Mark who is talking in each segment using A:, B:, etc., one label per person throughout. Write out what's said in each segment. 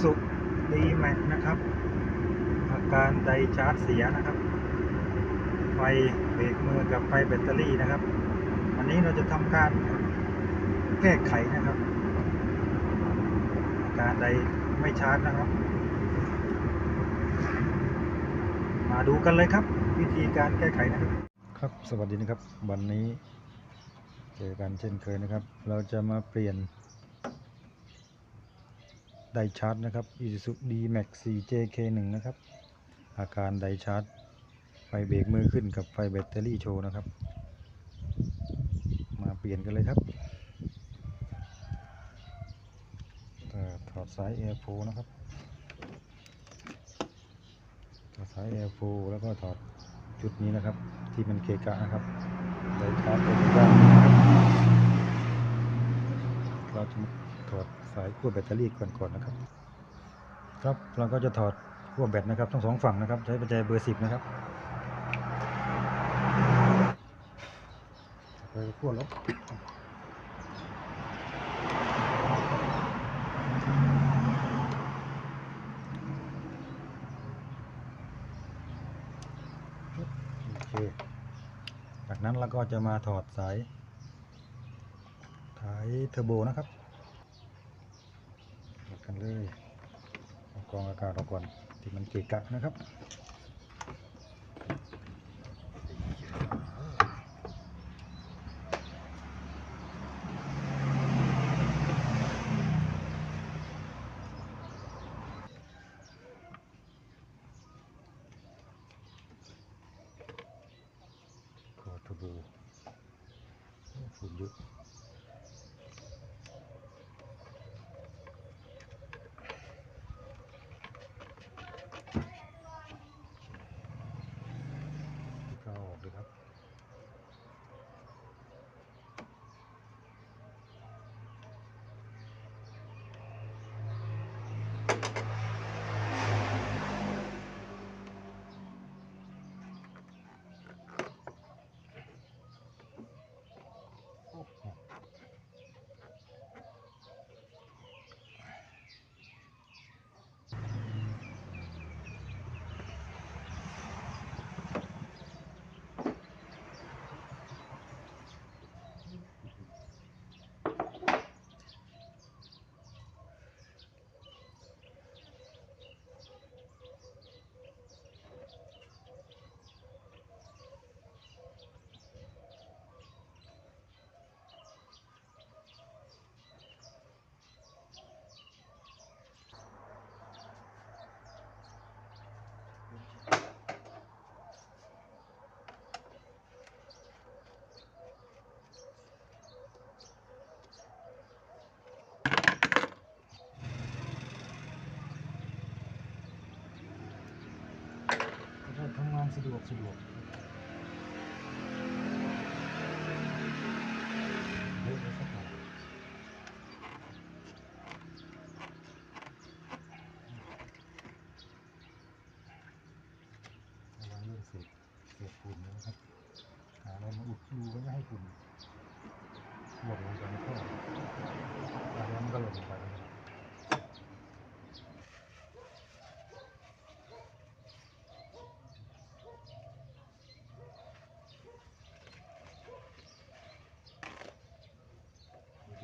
A: สุดีแม็กนะครับ อาการไดชาร์จเสียนะครับ ไฟเบรกมือกับไฟแบตเตอรี่นะครับ วันนี้เราจะทำการแก้ไขนะครับ อาการไดไม่ชาร์จนะครับ มาดูกันเลยครับ วิธีการแก้ไขนะครับ ครับ สวัสดีนะครับ วันนี้เจอกันเช่นเคยนะครับ เราจะมาเปลี่ยน ไดชาร์จนะครับ Isuzu D-Max 4JK1 นะครับ อาการไดชาร์จ ไฟเบรกมือขึ้นกับไฟแบตเตอรี่โชว์นะครับ มาเปลี่ยนกันเลยครับถอดสาย Air4 นะครับ ถอดสาย Air4 แล้วก็ถอดจุดนี้นะครับ ที่มันเกะกะนะครับไดชาร์จตัวนี้ด้านนี้นะครับเราจะมาถอด สายขั้วแบตเตอรี่ก่อนก่อนนะครับ ครับเราก็จะถอดขั้วแบตนะครับทั้งสองฝั่งนะครับ ใช้ปัจจัยเบอร์สิบนะครับไปขั้วลบโอเค จากนั้นเราก็จะมาถอดสายสายเทอร์โบนะครับถอดกัน เลยกรองอากาศออกก่อนที่มันเกะกะนะครับ ขอเทอร์โบโอ้ฝุ่นเยอะเข้าออกเลยครับ โอ้โห จะได้ทำงานสะดวกสะดวกเยอะเลยสักหน่อยระวังเรื่องเศษเศษฝุ่นนะครับ หาอะไรมาอุดรูไว้ไม่ให้ฝุ่นหมดลงไปในท่อแล้วมันก็หล่นลงไปนะครับ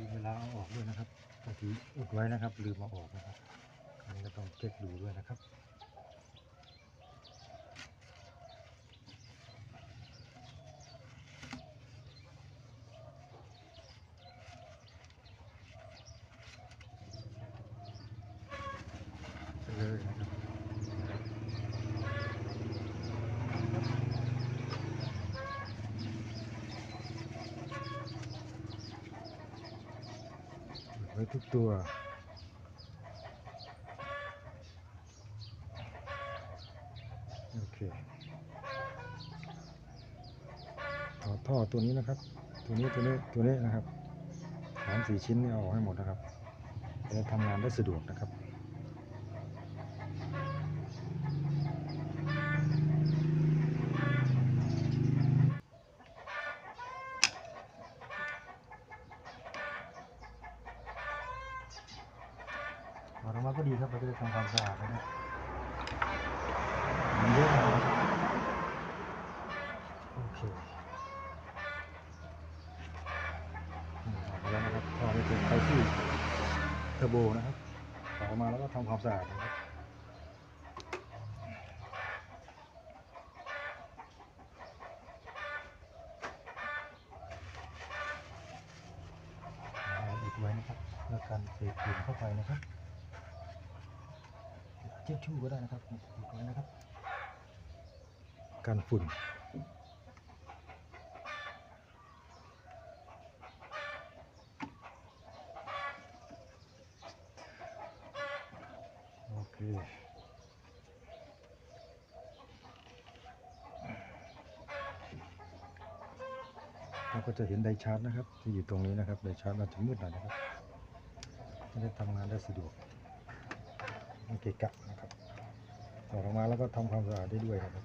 A: ดูเวลาเออกด้วยนะครับบางทีอุดไว้นะครับลืมมาออกนะครับอันนี้ก็ต้องเช็คดูด้วยนะครับ ไปเลยนะครับไว้ทุกตัวโอเคถอดท่อตัวนี้นะครับ ตัวนี้ตัวนี้ตัวนี้นะครับสามสี่ชิ้นนี่เอาออกให้หมดนะครับจะทำงานได้สะดวกนะครับ พอเรามาก็ดีครับเราจะได้ทำความสะอาดนะครับเยอะโอเคนี่ออกมาแล้วนะครับก็ได้เป็นไปที่เทอร์โบนะครับออกมาแล้วก็ทำความสะอาดนะครับอีกไว้นะครับเพื่อการเสพฝุ่นเข้าไปนะครับ ชู่ก็ได้นะครับอีกไว้นะครับ การฝุ่นโอเคเราก็จะเห็นไดชาร์จนะครับ ที่อยู่ตรงนี้นะครับไดชาร์จอาจจะมืดหน่อยนะครับจะได้ทำงานได้สะดวกไม่เกะกะนะครับ ถอดออกมาแล้วก็ทำความสะอาดได้ด้วยนะครับ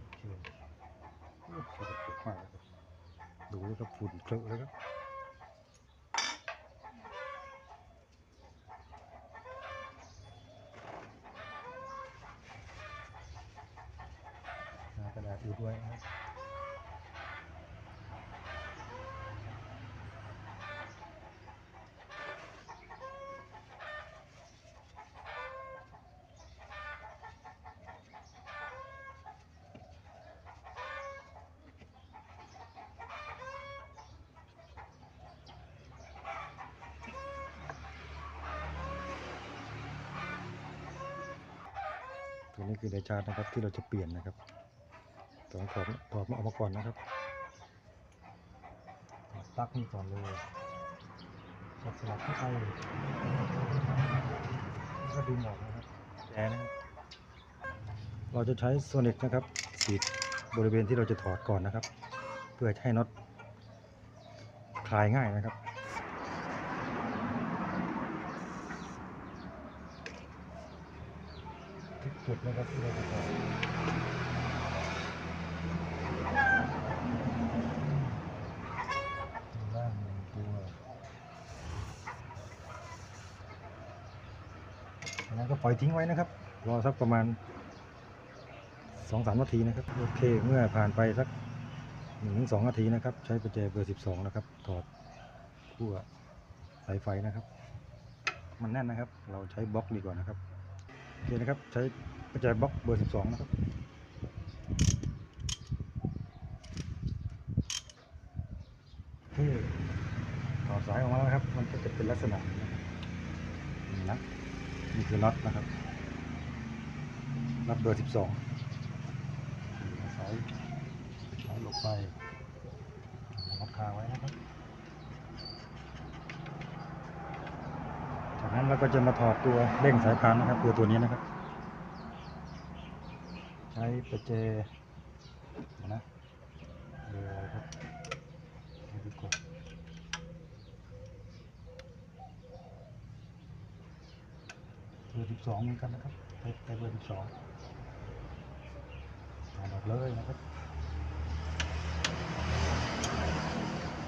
A: โอเคโอ้สกปรกมากเลยครับดูแล้วก็ฝุ่นเคลอะเลยครับหากระดาษอุดไว้นะครับ ตัวนี้คือไดชาร์จนะครับที่เราจะเปลี่ยนนะครับต้องถอดถอดมาออกมาก่อนนะครับถอดปลั๊กนี่ก่อนเลยถอดสลักเข้าไปแล้วก็ดึงออกนะครับแจนะครับเราจะใช้โซนิกนะครับฉีดบริเวณที่เราจะถอดก่อนนะครับ เพื่อให้น็อตคลายง่ายนะครับ ทุก จุดนะครับที่เราจะถอดตัวล่างหนึ่งตัวจากนั้นก็ปล่อยทิ้งไว้นะครับ รอสักประมาณสองสามนาทีนะครับ โอเค เมื่อผ่านไปสักหนึ่งถึงสองนาทีนะครับ ใช้ประแจเบอร์สิบสองนะครับ ถอดขั้วสายไฟนะครับ มันแน่นนะครับ เราใช้บล็อกดีกว่านะครับ โอเคนะครับ ใช้ ประแจบล็อกเบอร์12นะครับโอเคถอดสายออกมาแล้วครับ มันก็จะเป็นลักษณะนี้นะครับนี่นะนี่คือน็อตนะครับน็อตเบอร์12เอาสายสายหลบไปล็อกคาไว้นะครับ จากนั้นเราก็จะมาถอดตัวเร่งสายพานนะครับ ตัวตัวนี้นะครับ ประแจเดี๋ยวนะเร์อะไรครับดีกว่าเบอร์สิบสองเหมือนกันนะครับใช้ใช้เบอร์สิบสองถอดออกเลยนะครับ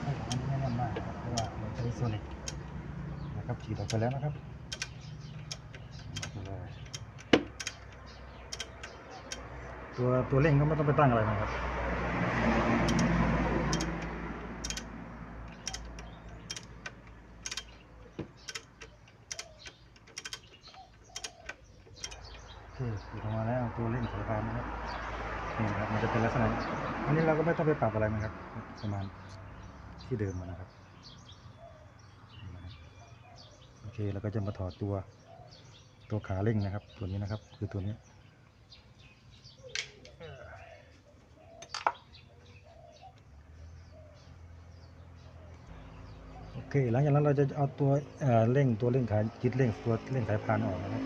A: ให้มันไม่แน่นมากเพราะว่าเราใช้โซนิกนะครับฉีดออกไปแล้วนะครับออกไปเลย ตัวตัวเร่งก็ไม่ต้องไปตั้งอะไรนะครับโอเคติดออกมาแล้วตัวเร่งสายพานนะครับนี่นะครับมันจะเป็นลักษณะอันนี้เราก็ไม่ต้องไปปรับอะไรนะครับ ประมาณที่เดิมนะครับนี่นะครับโอเคเราก็จะมาถอดตัวตัวขาเร่งนะครับ ตัวนี้นะครับ คือตัวนี้ โอเค หลังจากนั้นเราจะเอาตัวเเร่งตัวเร่งขาจิตเร่งตัวเร่งสายพานออกนะครับ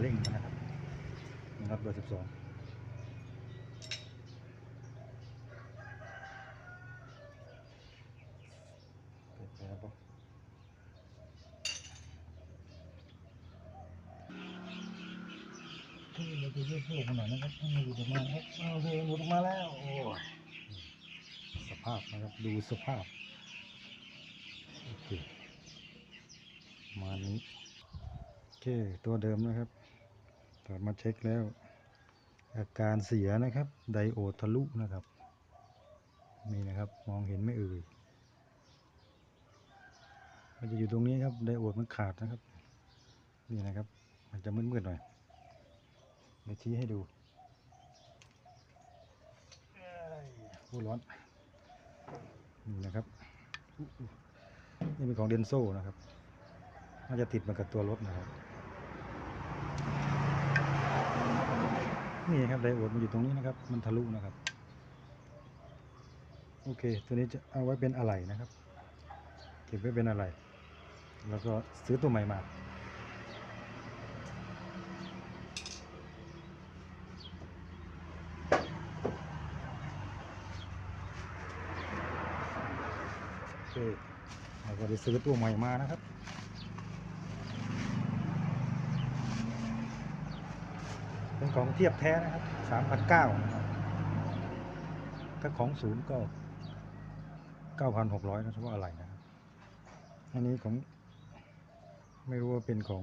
A: เร่งนะครับนะครับเบอร์สิบสองเปิดไปแล้วปะที่เราจะเลือกลูกมันหน่อยนะครับให้มันหลุดออกมาครับเอาโอเคหลุดออกมาแล้ว โอ้ยสภาพนะครับ ดูสภาพ โอเค มานี้ โอเค ตัวเดิมนะครับถอดมาเช็คแล้ว อาการเสียนะครับ ไดโอดทะลุนะครับ นี่นะครับ มองเห็นไม่เอ่ย มันจะอยู่ตรงนี้ครับ ไดโอดมันขาดนะครับ นี่นะครับ มันจะมืดๆหน่อยเดี๋ยวชี้ให้ดูเอ้ยโอ้ร้อน นี่นะครับนี่เป็นของเดนโซ่นะครับน่าจะติดมากับตัวรถนะครับ นี่ครับไดโอดมันอยู่ตรงนี้นะครับ มันทะลุนะครับ โอเค ตัวนี้จะเอาไว้เป็นอะไหล่นะครับ เก็บไว้เป็นอะไหล่แล้วก็ซื้อตัวใหม่มา เราก็ได้ซื้อตัวใหม่มานะครับเป็นของเทียบแท้นะครับสามพันเก้านะครับถ้าของศูนย์ก็เก้าพันหกร้อยนะเฉพาะอะไรนะครับ อันนี้ของ ไม่รู้ว่าเป็นของ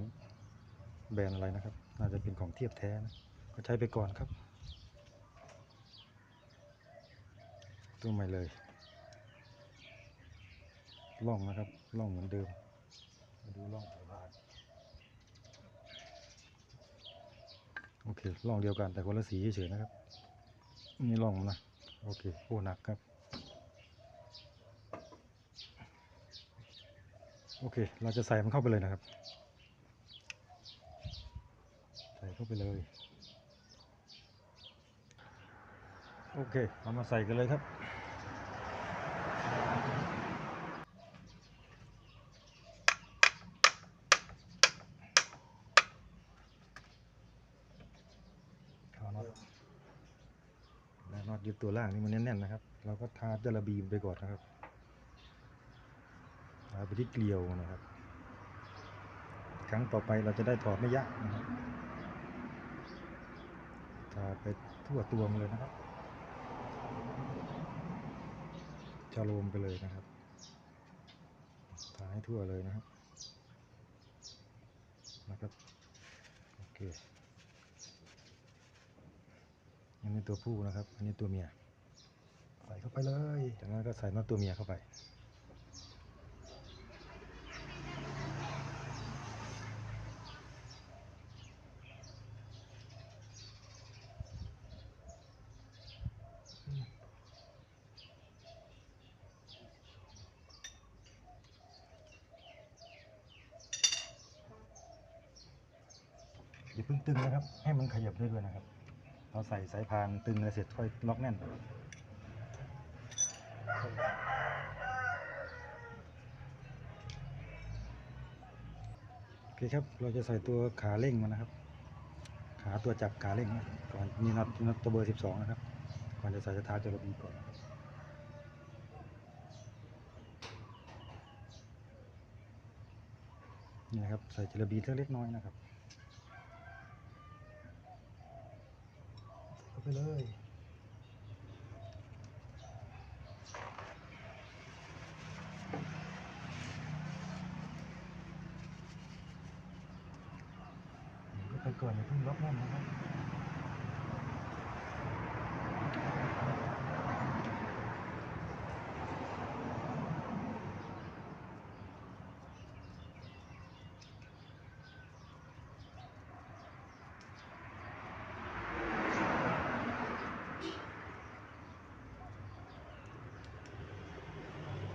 A: แบรนด์อะไรนะครับ น่าจะเป็นของเทียบแท้นะ ก็ใช้ไปก่อนครับ ตัวใหม่เลย ล่องนะครับล่องเหมือนเดิมมาดูล่องสายพานโอเคล่องเดียวกันแต่คนละสีเฉยๆนะครับนี่ล่องมันนะโอเคโอ้หนักครับ โอเค เราจะใส่มันเข้าไปเลยนะครับ ใส่เข้าไปเลย โอเค เอามาใส่กันเลยครับ เอาน็อตแล้วน็อ ตัวล่างนี่มันแน่นๆนะครับ เราก็ทาจระบีมไปก่อนนะครับทาไปที่เกลียวนะครับ ครั้งต่อไปเราจะได้ถอดไม่ยากนะครับทาไปทั่วตัวเลยนะครับจะโลมไปเลยนะครับทาให้ทั่วเลยนะครับนะครับโอเค อั นนี้ตัวผู้นะครับ อันนี้ตัวเมีย ใส่เข้าไปเลย จากนั้นก็ใส่น็อตตัวเมียเข้าไป อย่าเพิ่งตึงนะครับ ให้มันขยับได้ด้วยนะครับ เราใส่สายพานตึงแล้วเสร็จค่อยล็อกแน่นโอเคครับเราจะใส่ตัวขาเร่งมันนะครับ ขาตัวจับขาเร่งนะก่อนนี่น็อตน็อตตัวเบอร์สิบสองนะครับ ก่อนจะใส่สถานจระบีก่อนนี่นะครับใส่จระบีเล็กน้อยนะครับ เข้าไปเลย ก็ไปก่อนอย่าเพิ่งล็อกแน่นนะครับ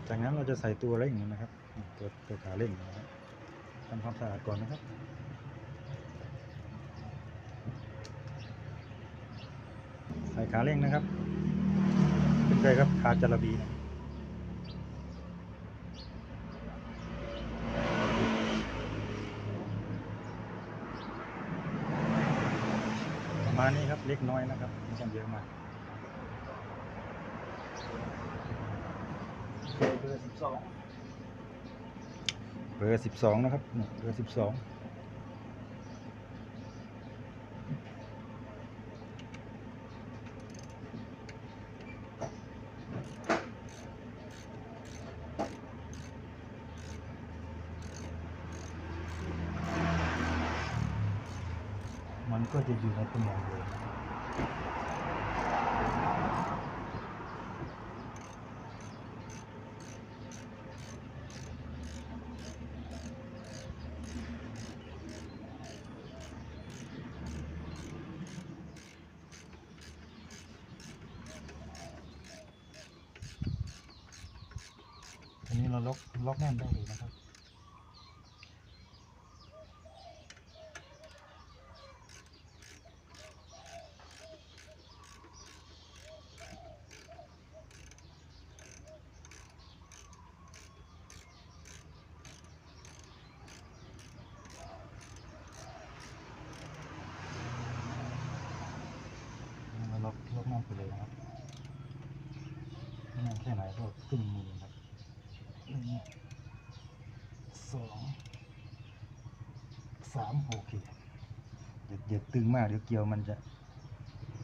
A: จากนั้นเราจะ ใส่ตัวเร่งนะครับ ตัวตัวขาเร่งนะครับทำความสะอาดก่อนนะครับใส่ขาเร่งนะครับขึ้นไปครับขาจระบีนะมาณนี้ครับเล็กน้อยนะครับไม่ต้องเยอะมากเบอร์ สิบสองเบอร์สิบสองนะครับเบอร์สิบสองมันก็จะอยู่ในตำแหน่งเดิมนะครับ อั นี้เราล็อกล็อกแน่นได้เลยนะครับ เราล็อกล็อกแน่นไปเลยนะครับแน่นแค่ไหนก็ครึ่งมือครับหนึ่งสอง สามโอเคอย่าอย่าตึงมากเดี๋ยวเกลียวมันจะ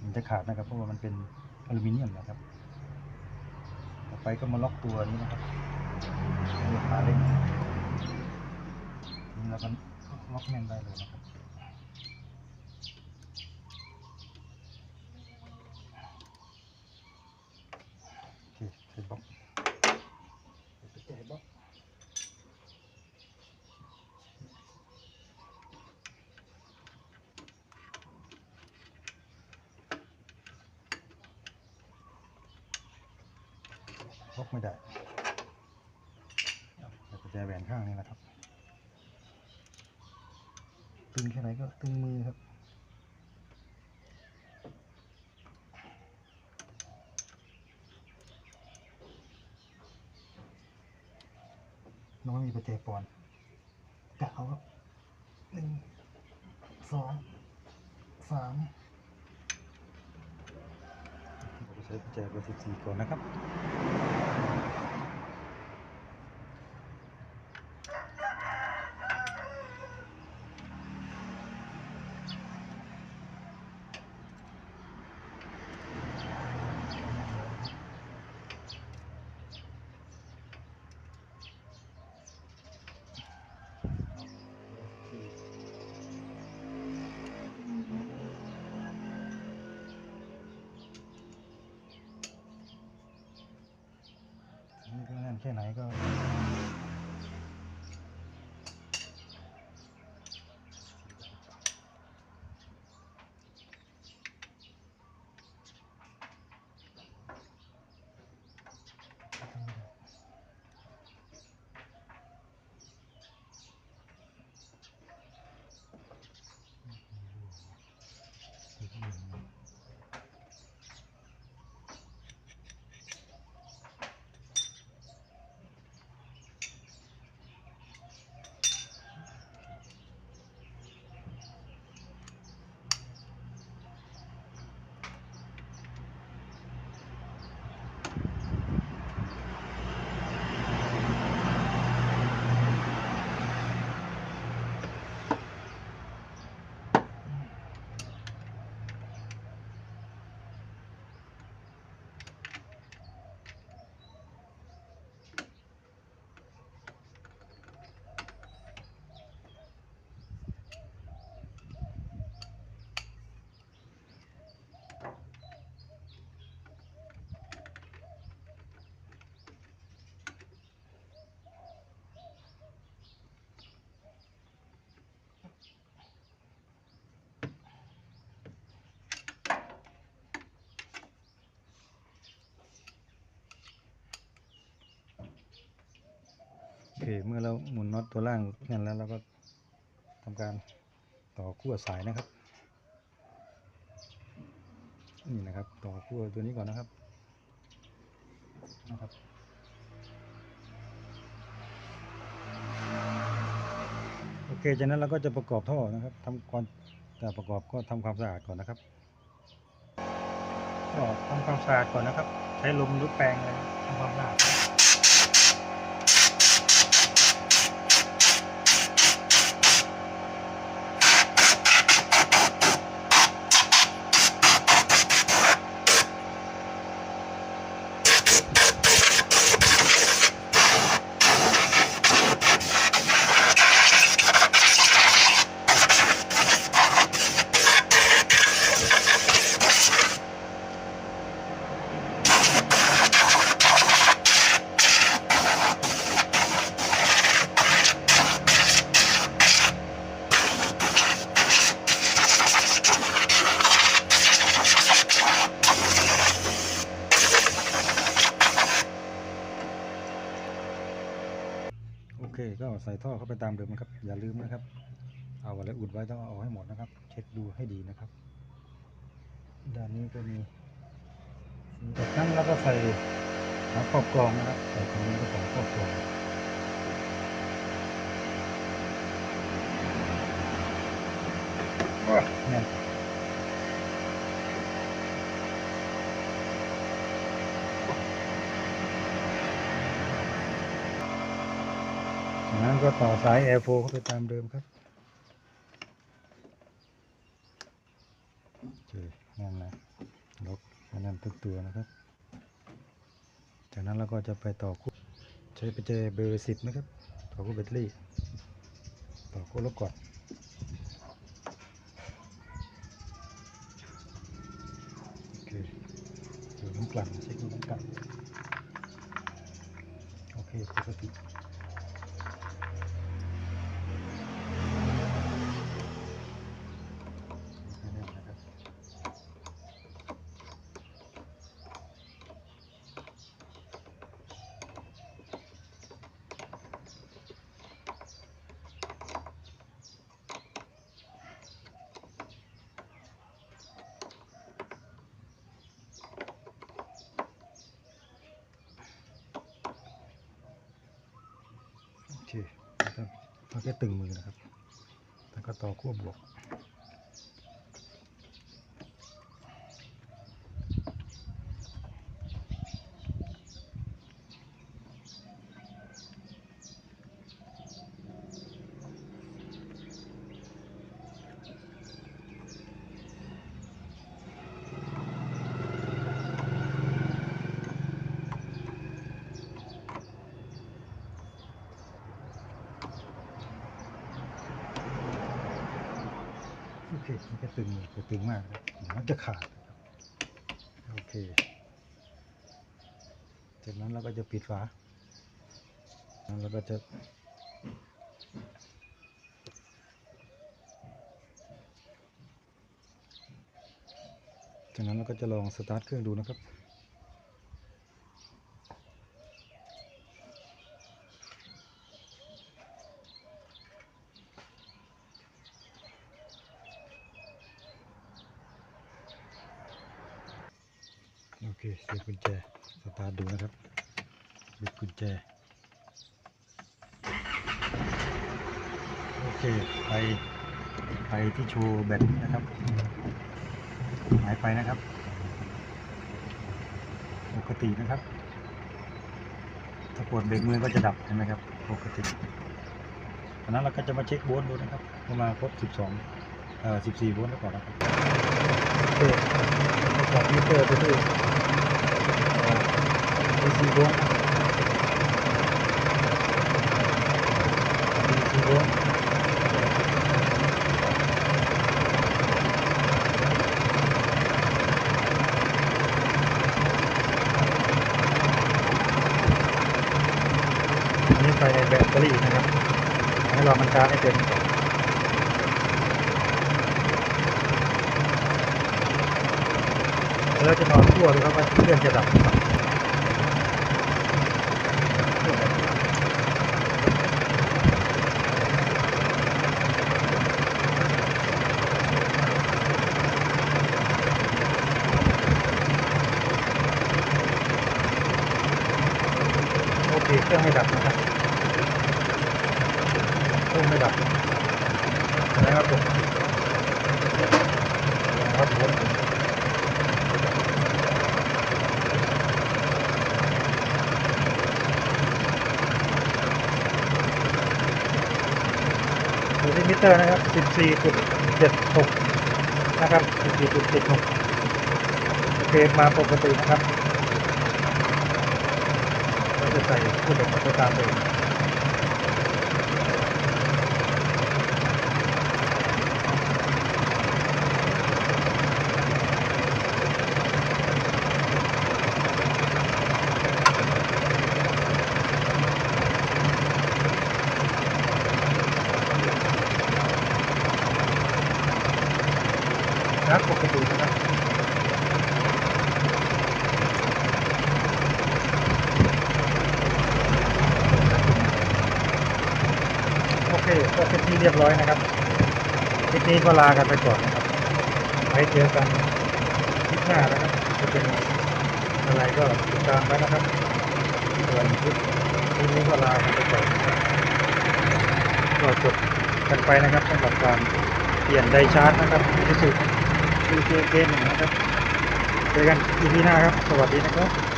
A: มันจะขาดนะครับ เพราะว่ามันเป็นอลูมิเนียมนะครับ ต่อไปก็มาล็อกตัวนี้นะครับนี่ขาเล่นนี่เราก็ล็อกแน่นได้เลยนะครับ โอเคใส่บล็อกใส่แจบล็อกบล็อกไม่ได้เอาใส่กุญแจแหวนข้างนี้นะครับ ตึงแค่ไหนก็ตึงมือครับน้องไม่มีประแจปอนกะเอาครับหนึ่งสองสามเราใช้ประแจเบอร์สิบสี่ก่อนนะครับ นี่ก็แเมื่อเราหมุนน็อตตัวล่างแน่นแล้วเราก็ทำการต่อขั้วสายนะครับ นี่นะครับ ต่อขั้วตัวนี้ก่อนนะครับนะครับโอเคจากนั้นเราก็จะประกอบท่อนะครับทำก่อนการประกอบก็ทำความสะอาดก่อนนะครับก็ทำความสะอาดก่อนนะครับ ใช้ลมหรือแปรงอะไรทำความสะอาด โอเค ก็ ก็ตามเดิมนะครับ อย่าลืมนะครับ เอาอะไรอุดไว้ต้องเอาให้หมดนะครับ เช็คดูให้ดีนะครับ ด้านนี้ก็มีจากนั้งแล้วก็ใส่หาครอบกรองนะครับใส่ตรงนี้ก็ของครอบกรองเนี่ย นั้นก็ต่อสาย Air 4เข้าไปตามเดิมครับนั่นนะล็อกนั่นทุกตัวนะครับ จากนั้นเราก็จะไปต่อคู่ใช้ไปเจเบอร์สิบนะครับ ต่อคู่แบตเตอรี่ ต่อคู่ลบก่อนโอเคดูน้ำกลั่นเช็คดูน้ำกลั่นโอเคปกติแค่นั้นนะครับ โอเคนะครับ เราแค่ตึงมือนะครับ แล้วก็ต่อขั้วบวก โอเคมันก็ตึงมือแต่ตึงมากนะครับเดี๋ยวมันจะ ขาด โอเค จากนั้นเราก็จะปิดฝาแล้วเราก็จะจากนั้นเราก็จะลองสตาร์ทเครื่องดูนะครับ โอเคเสียบกุญแจ สตาร์ทดูนะครับบิดกุญแจ โอเค ไปไปที่โชว์แบตนะครับ หายไปนะครับ ปก ตินะครับ ถ้ากดเบรกมือก็จะดับใช่ไหมครับ ปกติอันนั้นเราก็จะมาเช็คโวลต์ดูนะครับประมาณครบ 12 เอ่อ 14 โวลต์แล้วก่อนนะครับโอเคกดมิเตอร์ไปด้วย14โวลต์ DC โวลต์อันนี้ไปในแบตเตอรี่นะครับ ให้เรามัน ชาร์จให้เต็มก่อนแล้วจะนอนทั่วดูครับว่าเครื่องจะดับหรือเปล่าโอเคเครื่องไม่ดับนะครับ ไม่ดับนะครับผมโอเครับผมดูที่มิเตอร์นะครับ 14.76 นะครับ 14.76 โอเค มาปกตินะครับเราจะใส่ผู้เด็กไปตามเดิม ครับปกตินะครับโอเคก็เป็นที่เรียบร้อยนะครับคลิป นี้ก็ลากันไปก่อนนะครับไว้เจอกันคลิปหน้านะครับจะเป็นอะไรก็ติดตามไว้นะครับส่วนคลิปนี้ก็ลากันไปก่อนนะครับก็จบกันไปนะครับสำหรับการเปลี่ยนไดชาร์จนะครับที่สุดคือเกมเกมหนึ่งนะครับเจอกันอีพีหน้าครับ สวัสดีนะครับ